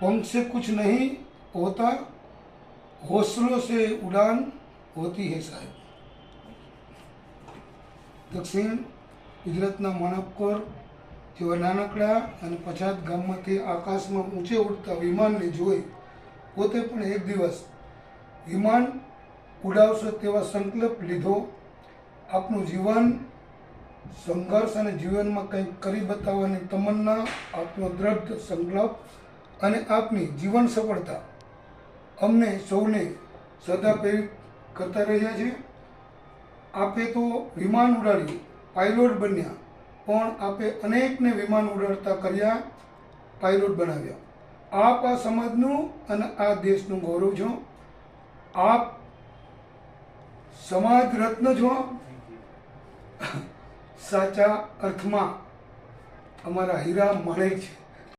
पंख से कुछ नहीं होता हौसलों से उड़ान होती है સાહેબ દક્ષિણ ગુજરાતના માનવકોર જેવા નાનકડા અને પછાત ગામમાંથી આકાશમાં ઊંચે ઉડતા વિમાનને જોઈ પોતે પણ એક દિવસ વિમાન ઉડાવશે તેવા સંકલ્પ લીધો. આપનું જીવન સંઘર્ષ અને જીવનમાં કંઈક કરી બતાવવાની તમન્ના આપનો દ્રઢ સંકલ્પ અને આપની જીવન સફળતા અમને સૌને સદા પ્રેરિત કરતા રહ્યા છે. આપે તો વિમાન ઉડાડ્યું પાયલોટ બન્યા, પણ આપે અનેકને વિમાન ઉડાડતા કર્યા પાયલોટ બનાવ્યા. આપ આ સમાજનું અને આ દેશનું ગૌરવ છો. આપ સમાજ રત્ન છો. સાચા અર્થમાં અમારા હીરા મળે છે.